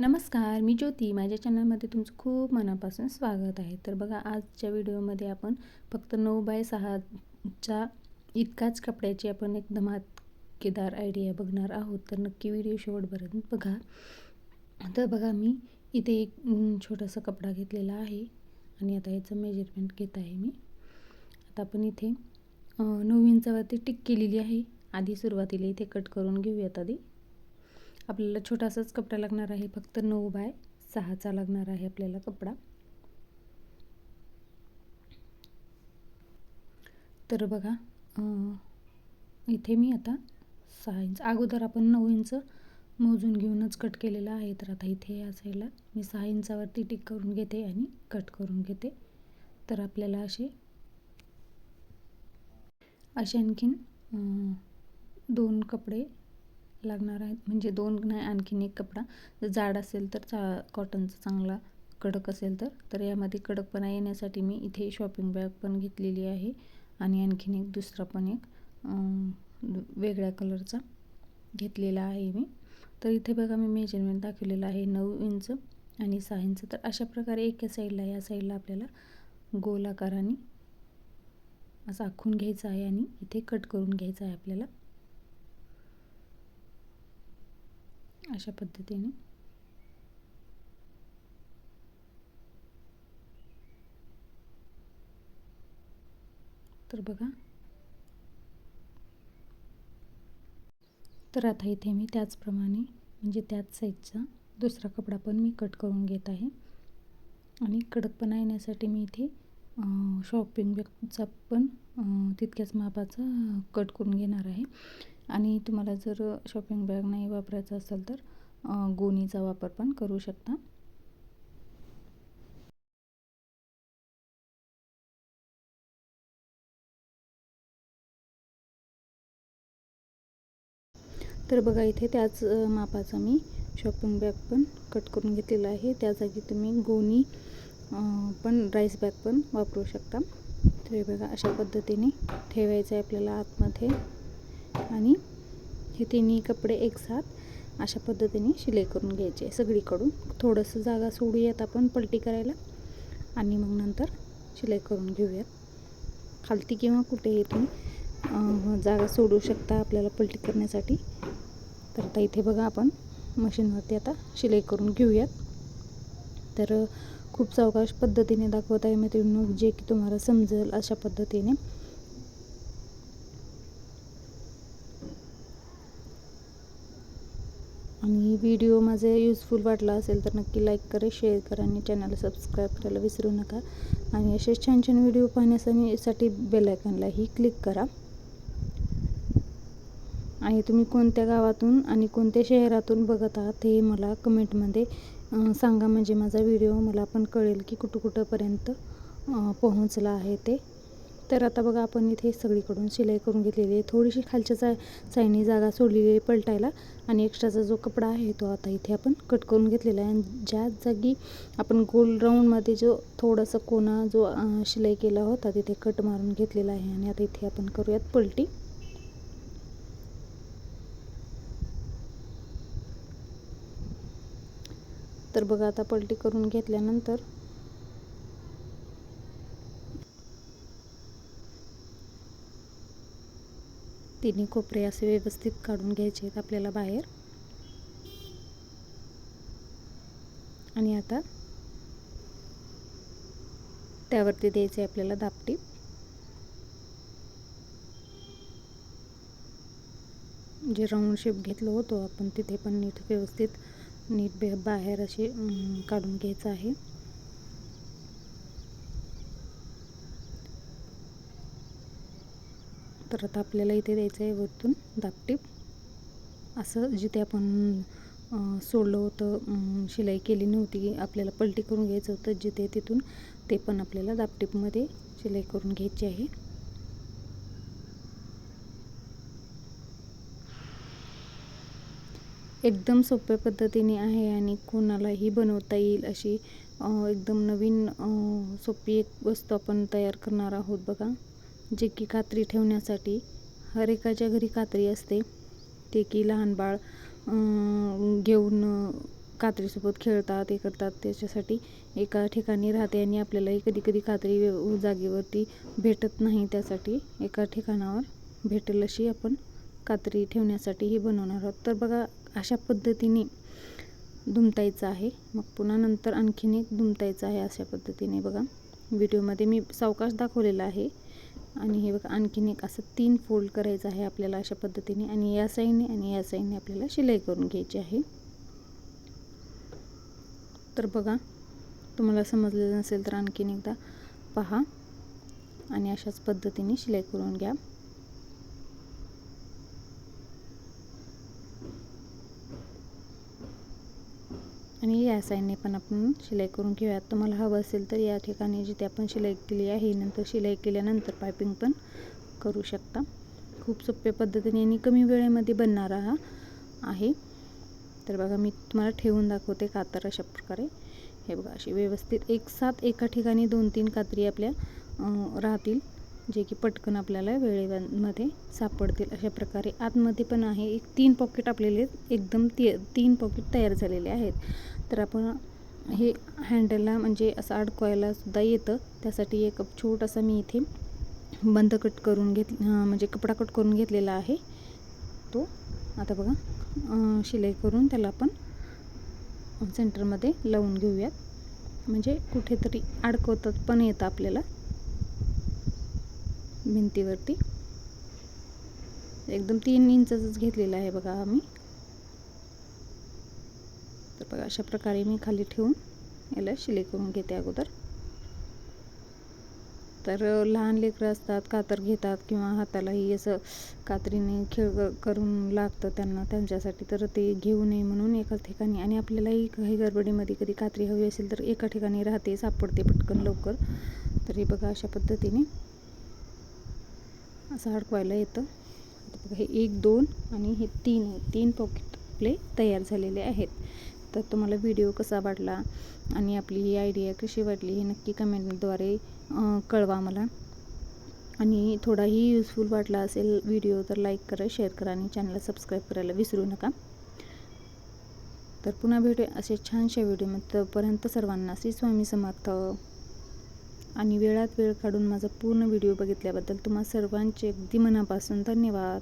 नमस्कार मी ज्योती. माझ्या चॅनलमध्ये तुमचं खूप मनापासून स्वागत आहे. तर बघा आजच्या व्हिडिओमध्ये आपण फक्त नऊ बाय सहाच्या इतकाच कपड्याची आपण एक धमाकेदार आयडिया बघणार आहोत. तर नक्की व्हिडिओ शेवटपर्यंत बघा. तर बघा मी इथे एक छोटासा कपडा घेतलेला आहे आणि आता याचं मेजरमेंट घेत आहे मी. आता आपण इथे नऊ इंचावरती टिक केलेली आहे. आधी सुरुवातीला इथे कट करून घेऊयात आधी. आपल्याला छोटासाच कपडा लागणार आहे. फक्त नऊ बाय सहाचा लागणार आहे आपल्याला कपडा. तर बघा इथे मी आता सहा इंच अगोदर आपण नऊ इंच मोजून घेऊनच कट केलेला आहे. तर आता इथे असायला मी सहा इंचावरती टिक करून घेते आणि कट करून घेते. तर आपल्याला असे असे आणखीन दोन कपडे लागणार आहेत. म्हणजे दोन नाही आणखीन एक कपडा. जर जाड असेल तर चा कॉटनचा चांगला कडक असेल तर. तर यामध्ये कडकपणा येण्यासाठी मी इथे शॉपिंग बॅग पण घेतलेली आहे. आणि आणखीन एक दुसरा पण एक वेगळ्या कलरचा घेतलेला आहे मी. तर इथे बघा मी मेजरमेंट दाखवलेलं आहे. नऊ इंच आणि सहा इंच तर अशा प्रकारे एका साईडला या साईडला आपल्याला गोल आकाराने असं आखून घ्यायचं आहे आणि इथे कट करून घ्यायचं आहे आपल्याला. अशा पद्धतीने. तर बघा. तर आता इथे मी त्याचप्रमाणे म्हणजे त्याच साईजचा दुसरा कपडा पण मी कट करून घेत आहे. आणि कडकपणा येण्यासाठी मी इथे शॉपिंग बॅगचा पण तितक्याच मापाचा कट करून घेणार आहे. आणि तुम्हाला जर शॉपिंग बॅग नाही वापरायचं असेल तर गोणीचा वापर पण करू शकता. तर बघा इथे त्याच मापाचा मी शॉपिंग बॅग पण कट करून घेतलेला आहे. त्या जागी तुम्ही गोणी पण राईस बॅग पण वापरू शकता. तर हे बघा अशा पद्धतीने ठेवायचं आहे आपल्याला आतमध्ये. आणि हे तिन्ही कपडे एकसाथ अशा पद्धतीने शिलाई करून घ्यायचे सगळीकडून. थोडंसं जागा सोडूयात आपण पलटी करायला आणि मग नंतर शिलाई करून घेऊयात. खालती किंवा कुठेही तुम्ही जागा सोडू शकता आपल्याला पलटी करण्यासाठी. तर आता इथे बघा आपण मशीनवरती आता शिलाई करून घेऊयात. तर खूप सावकाश पद्धतीने दाखवत आहे मैत्रिणी जे की तुम्हाला समजेल अशा पद्धतीने आणि व्हिडिओ माझे यूजफुल वाटला असेल तर नक्की लाईक करा शेअर करा आणि चॅनलला सबस्क्राईब करायला विसरू नका. आणि असेच छान छान व्हिडिओ पाहण्यासाठी बेलायकनलाही क्लिक करा. आणि तुम्ही कोणत्या गावातून आणि कोणत्या शहरातून बघत आहात हे मला कमेंटमध्ये सांगा. म्हणजे माझा व्हिडिओ मला पण कळेल की कुठं कुठंपर्यंत पोहोचला आहे ते. तर आता बघा आपण इथे सगळीकडून शिलाई करून घेतलेली आहे. थोडीशी खालच्या सा साईडनी जागा सोडलेली आहे पलटायला आणि एक्स्ट्राचा जो कपडा आहे तो आता इथे आपण कट करून घेतलेला आहे. आणि ज्या जागी आपण गोल राऊंडमध्ये जो थोडासा कोणा जो शिलाई केला होता तिथे कट मारून घेतलेला आहे. आणि आता इथे आपण करूयात पलटी. तर बघा आता पलटी करून घेतल्यानंतर तिन्ही कोपरे असे व्यवस्थित काढून घ्यायचे आहेत आपल्याला बाहेर. आणि आता त्यावरती द्यायचे आपल्याला दापटीप जे राऊंड शेप घेतलं होतो आपण तिथे पण नीट व्यवस्थित नीट बाहेर असे काढून घ्यायचं आहे. तर आता आपल्याला इथे द्यायचं आहे वरतून दापटीप. असं जिथे आपण सोडलं होतं शिलाई केली नव्हती आपल्याला पलटी करून घ्यायचं होतं जिथे तिथून ते पण आपल्याला दापटीपमध्ये शिलाई करून घ्यायची आहे. एकदम सोप्या पद्धतीने आहे आणि कोणालाही बनवता येईल अशी एकदम नवीन सोपी एक वस्तू आपण तयार करणार आहोत बघा. जे की कात्री ठेवण्यासाठी हर एकाच्या घरी कात्री असते. ते की लहान बाळ घेऊन कात्रीसोबत खेळतात हे करतात. त्याच्यासाठी एका ठिकाणी राहते आणि आपल्यालाही कधी कधी कात्री जागेवरती भेटत नाही. त्यासाठी एका ठिकाणावर भेटेल अशी आपण कात्री ठेवण्यासाठी ही बनवणार आहोत. तर बघा अशा पद्धतीने दुमतायचं आहे. मग पुन्हा नंतर आणखीन एक दुमतायचं आहे अशा पद्धतीने बघा. व्हिडिओमध्ये मी सावकाश दाखवलेला आहे. आणि हे बघा आणखीन एक असं तीन फोल्ड करायचं आहे आपल्याला अशा पद्धतीने आणि या साईडने आणि या साईडने आपल्याला शिलाई करून घ्यायची आहे. तर बघा तुम्हाला समजलेलं नसेल तर आणखीन एकदा पहा आणि अशाच पद्धतीने शिलाई करून घ्या. आणि या साईडने पण आपण शिलाई करून घेऊयात. तुम्हाला हवं असेल तर या ठिकाणी जिथे आपण शिलाई केली आहे नंतर शिलाई केल्यानंतर पायपिंग पण करू शकता. खूप सोप्या पद्धतीने आणि कमी वेळेमध्ये बनणारा हा आहे. तर बघा मी तुम्हाला ठेवून दाखवते कातर अशा प्रकारे. हे बघा अशी व्यवस्थित एक साथ एका ठिकाणी दोन तीन कात्री आपल्या राहतील. जे की पटकन आपल्याला वेळेमध्ये सापडतील. अशा प्रकारे आतमध्ये पण आहे. एक तीन पॉकेट आपल्याला एकदम ती तीन पॉकेट तयार झालेले आहेत. तर आपण हे हँडलला म्हणजे असं अडकवायला सुद्धा येतं. त्यासाठी एक छोटासा मी इथे बंद कट करून घेत म्हणजे कपडा कट करून घेतलेला आहे. तो आता बघा शिलाई करून त्याला आपण सेंटरमध्ये लावून घेऊयात. म्हणजे कुठेतरी अडकवतात पण येतं आपल्याला. भिंतीवरती. एकदम तीन इंचच घेतलेला आहे बघा आम्ही. तर बघा अशा प्रकारे मी खाली ठेवून याला शिलाई करून घेते अगोदर. तर लहान लेकरं असतात कातर घेतात किंवा हातालाही असं कात्रीने खेळ करून लागतं त्यांना त्यांच्यासाठी तर ते घेऊ नये म्हणून एका ठिकाणी. आणि आपल्यालाही काही गडबडीमध्ये कधी कात्री हवी असेल तर एका ठिकाणी राहते सापडते पटकन लवकर. तरी बघा अशा पद्धतीने. असं अडकवायला येतं. बघा हे एक दोन आणि हे तीन तीन पॉकेट आपले तयार झालेले आहेत. तर तुम्हाला व्हिडिओ कसा वाटला आणि आपली ही आयडिया कशी वाटली हे नक्की कमेंटद्वारे कळवा मला आणि थोडाही युजफुल वाटला असेल व्हिडिओ तर लाईक करा शेअर करा आणि चॅनलला सबस्क्राईब करायला विसरू नका. तर पुन्हा भेटू असे छानशा व्हिडिओमध्ये तोपर्यंत सर्वांना. श्री स्वामी समर्थ. आणि वेळात वेळ काढून माझा पूर्ण व्हिडिओ बघितल्याबद्दल तुम्हा सर्वांचे अगदी मनापासून धन्यवाद.